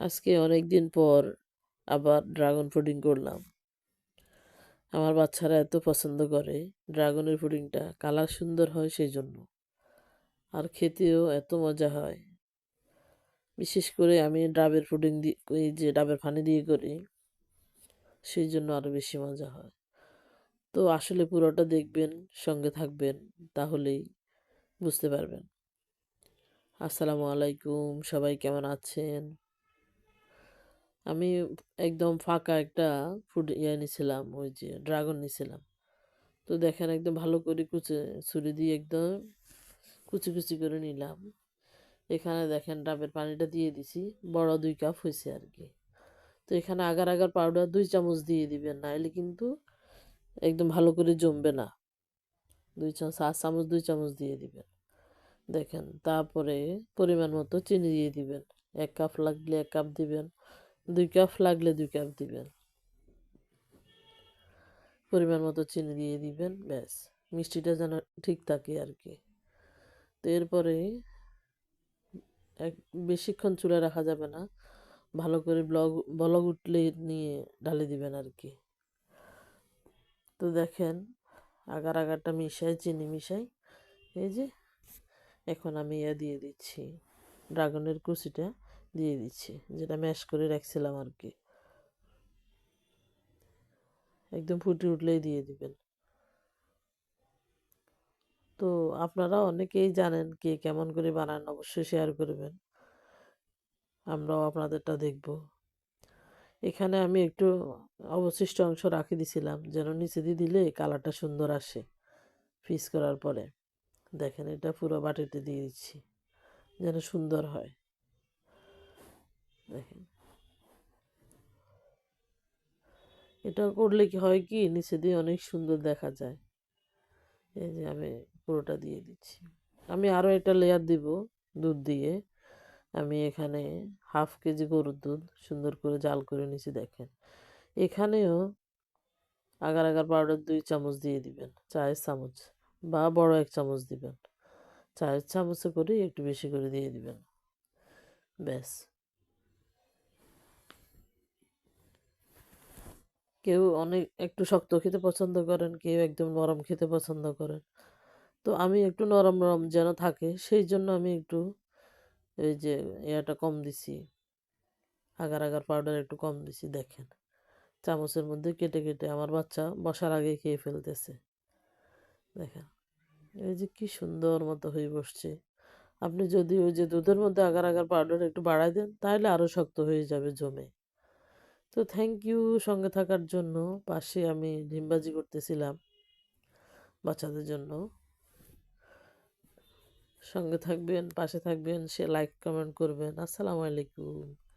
আজকে অনেক দিন পর আবার ড্রাগন পুডিং করলাম। আমার বাচ্চারা এত পছন্দ করে ড্রাগনের পুডিংটা, কালার সুন্দর হয় সেই জন্য আর খেতেও এত মজা হয়। বিশেষ করে আমি ডাবের পুডিং দিয়ে এই যে ডাবের পানি দিয়ে করি সেই জন্য আরও বেশি মজা হয়। তো আসলে পুরোটা দেখবেন, সঙ্গে থাকবেন, তাহলেই বুঝতে পারবেন। আসসালামু আলাইকুম, সবাই কেমন আছেন? আমি একদম ফাঁকা একটা ফুড ইয়ে নিছিলাম, ওই যে ড্রাগন নিছিলাম। তো দেখেন একদম ভালো করে কুচে, ছুরি দিয়ে একদম কুচি কুচি করে নিলাম। এখানে দেখেন ডাবের পানিটা দিয়ে দিছি, বড় দুই কাপ হয়েছে আর কি তো এখানে আগার আগার পাউডার দুই চামচ দিয়ে দিবেন নাহলে কিন্তু একদম ভালো করে জমবে না। দুই চামচ সাত চামচ, দুই চামচ দিয়ে দিবেন। দেখেন, তারপরে পরিমাণ মতো চিনি দিয়ে দিবেন। এক কাপ লাগলে এক কাপ দিবেন। দুই কাপ লাগলে দুই কাপ দিবেন। পরিমাণ মতো চিনি দিয়ে দিবেন, ব্যাস। মিষ্টিটা যেন ঠিক থাকে আর কি। তো এরপরে এক, বেশিক্ষণ চুলে রাখা যাবে না। ভালো করে ব্লগ ব্লগ উঠলে নিয়ে ঢালে দিবেন আর কি। তো দেখেন, আগার আগারটা মিশাই, চিনি মিশাই, এই যে, এখন আমি ইয়ে দিয়ে দিচ্ছি, ড্রাগনের কুচিটা। দিয়ে দিচ্ছি, যেটা ম্যাশ করে রাখছিলাম আর কি একদম ফুটে উঠলেই দিয়ে দিবেন। তো আপনারা অনেকেই জানেন কে কেমন করে বানান, অবশ্যই শেয়ার করবেন। আমরাও আপনাদেরটা দেখব। এখানে আমি একটু অবশিষ্ট অংশ রাখি দিছিলাম, যেন নিচে দিয়ে দিলে কালারটা সুন্দর আসে ফিস করার পরে। দেখেন এটা পুরো বাটিতে দিয়ে দিচ্ছি, যেন সুন্দর হয়। দেখেন। এটা করলে কি হয় কি? নিচে দিয়ে অনেক সুন্দর দেখা যায়। এই যে আমি পুরোটা দিয়ে দিচ্ছি। আমি আরও একটা লেয়ার দিব দুধ দিয়ে। আমি এখানে হাফ কেজি গরুর দুধ সুন্দর করে জাল করে নিছি দেখেন। এখানেও আগার আগার পাউডার দুই চামচ দিয়ে দিবেন, চায়ের চামচ বা বড় এক চামচ দিবেন। চায়ের চামচে করে একটু বেশি করে দিয়ে দিবেন। ব্যাস। কেউ অনেক, একটু শক্ত খেতে পছন্দ করেন, কেউ একদম নরম খেতে পছন্দ করেন। তো আমি একটু নরম নরম যেন থাকে, সেই জন্য আমি একটু এই যে ইয়াটা কম দিছি। আগার আগার পাউডার একটু কম দিছি, দেখেন। চামচের মধ্যে কেটে কেটে আমার বাচ্চা বসার আগে খেয়ে ফেলতেছে। দেখেন, এই যে কি সুন্দর মতো হয়ে বসছে। আপনি যদি ওই যে দুধের মধ্যে আগার আগার পাউডার একটু বাড়াই দেন, তাহলে আরও শক্ত হয়ে যাবে জমে। তো থ্যাংক ইউ সঙ্গে থাকার জন্য পাশে আমি ডিমবাজি করতেছিলাম বাচ্চাদের জন্য। সঙ্গে থাকবেন, পাশে থাকবেন সে লাইক কমেন্ট করবেন। আসসালামু আলাইকুম।